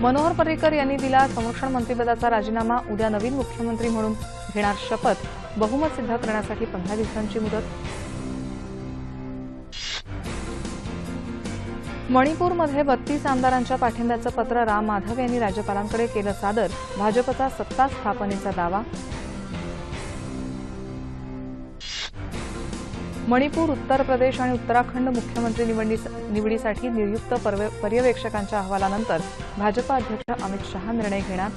मनोहर पर्रिकर यांनी दिला संरक्षण मंत्रिपदाचा राजीनामा. उद्या नवीन मुख्यमंत्री म्हणून घेणार शपथ. बहुमत सिद्ध करण्यासाठी पंधरा दिवसांची मुदत. मणिपूरमध्ये बत्तीस आमदारांच्या पाठिंब्याचं पत्र राम माधव यांनी राज्यपालांकडे केलं सादर. भाजपचा सत्ता स्थापनेचा दावा. मणिपूर उत्तर प्रदेश आणि उत्तराखंड मुख्यमंत्री निवडीसाठी नियुक्त पर्यवेक्षकांच्या अहवालानंतर भाजपा अध्यक्ष अमित शहा निर्णय घेणार.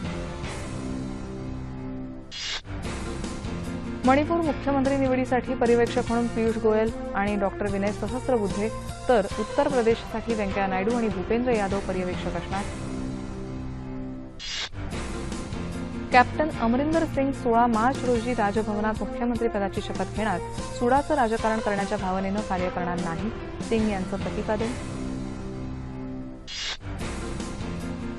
मणिपूर मुख्यमंत्री निवडीसाठी पर्यवेक्षक म्हणून पियुष गोयल आणि डॉक्टर विनय सहस्रबुद्धे तर उत्तर प्रदेशसाठी व्यंकय्या नायडू आणि भूपेंद्र यादव पर्यवेक्षक असणार. कॅप्टन अमरिंदर सिंग सोळा मार्च रोजी राजभवनात मुख्यमंत्रीपदाची शपथ घेणार. सुडाचं राजकारण करण्याच्या भावनेनं कार्य करणार नाही सिंग यांचं प्रतिपादन.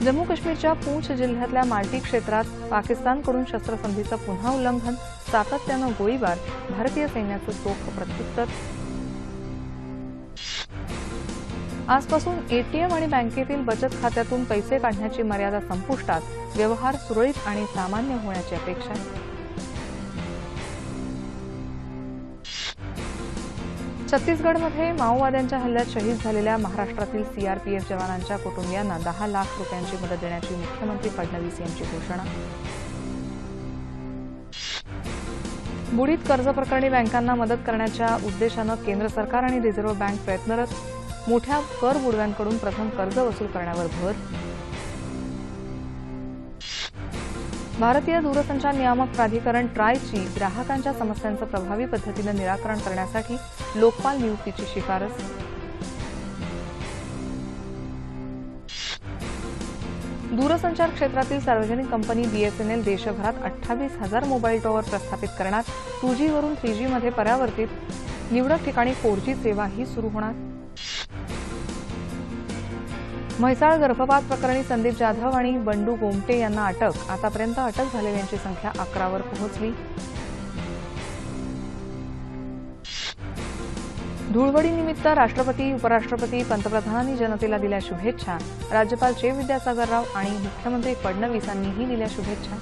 जम्मू काश्मीरच्या पूंछ जिल्ह्यातल्या माल्टी क्षेत्रात पाकिस्तानकडून शस्त्रसंधीचं पुन्हा उल्लंघन सातत्यानं गोळीबार भारतीय सैन्याचं चोख प्रत्युत्तर. आजपासून एटीएम आणि बँकेतील बचत खात्यातून पैसे काढण्याची मर्यादा संपुष्टात व्यवहार सुरळीत आणि सामान्य होण्याची अपेक्षा छत्तीसगडमध्ये माओवाद्यांच्या हल्ल्यात शहीद झालेल्या महाराष्ट्रातील सीआरपीएफ जवानांच्या कुटुंबियांना दहा लाख रुपयांची मदत देण्याची मुख्यमंत्री फडणवीस यांची घोषणा. बुडीत कर्ज प्रकरणी बँकांना मदत करण्याच्या उद्देशानं केंद्र सरकार आणि रिझर्व्ह बँक प्रयत्नरत मोठ्या कर बुडव्यांकडून प्रथम कर्ज वसूल करण्यावर भर. भारतीय दूरसंचार नियामक प्राधिकरण ट्रायची ग्राहकांच्या समस्यांचं प्रभावी पद्धतीनं निराकरण करण्यासाठी लोकपाल नियुक्तीची शिफारस. दूरसंचार क्षेत्रातील सार्वजनिक कंपनी बीएसएनएल देशभरात अठ्ठावीस हजार मोबाईल टॉवर प्रस्थापित करणार टू जीवरून थ्री जीमध्ये परावर्तित. निवडक ठिकाणी फोर जी सेवाही सुरू होणार. म्हैसाळ गर्भपात प्रकरणी संदीप जाधव आणि बंडू गोमटे यांना अटक. आतापर्यंत अटक झालेल्यांची संख्या अकरावर पोहोचली. धुळवडीनिमित्त राष्ट्रपती उपराष्ट्रपती पंतप्रधानांनी जनतेला दिल्या शुभेच्छा. राज्यपाल चे विद्यासागर राव आणि मुख्यमंत्री फडणवीसांनीही दिल्या शुभेच्छा.